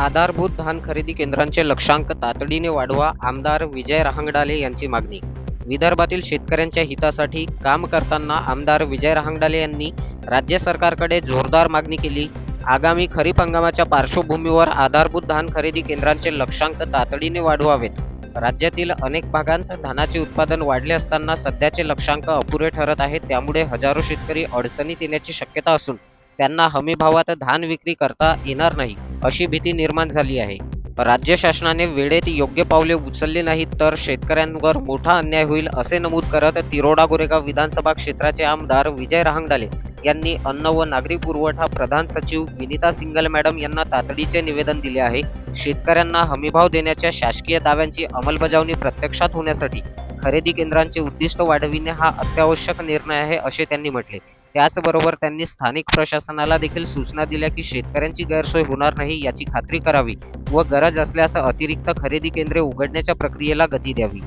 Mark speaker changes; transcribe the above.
Speaker 1: आधारभूत धान खरेदी केंद्रांचे लक्षांक तातडीने वाढवा आमदार विजय रहांगडाले यांची मागणी. विदर्भातील शेतकऱ्यांच्या हितासाठी काम करताना आमदार विजय रहांगडाले यांनी राज्य सरकारकडे जोरदार मागणी केली. आगामी खरीप हंगामाच्या पार्श्वभूमीवर आधारभूत धान खरेदी केंद्रांचे लक्षांक तातडीने वाढवावेत. राज्यातील अनेक भागांत धानाचे उत्पादन वाढले असताना सध्याचे लक्षांक अपुरे ठरत आहेत. त्यामुळे हजारो शेतकरी अडचणीत येण्याची शक्यता असून त्यांना हमीभावात धान विक्री करता येणार नाही. अशी भीती निर्माण झाली आहे. राज्य शासनाने वेळेत योग्य पावले उचलली नाहीत तर शेतकऱ्यांवर मोठा अन्याय होईल असे नमूद करत तिरोडा गोरेगाव विधानसभा क्षेत्राचे आमदार विजय रहांगडाले यांनी अन्न व नागरी पुरवठा प्रधान सचिव विनिता सिंगल मॅडम यांना तातडीचे निवेदन दिले आहे. शेतकऱ्यांना हमीभाव देण्याच्या शासकीय दाव्यांची अंमलबजावणी प्रत्यक्षात होण्यासाठी खरेदी केंद्रांचे उद्दिष्ट वाढविणे हा अत्यावश्यक निर्णय आहे असे त्यांनी म्हटले. त्याचबरोबर त्यांनी स्थानिक प्रशासनाला देखील सूचना दिल्या की शेतकऱ्यांची गैरसोय होणार नाही याची खात्री करावी व गरज असल्यास अतिरिक्त खरेदी केंद्रे उघडण्याच्या प्रक्रियेला गती द्यावी.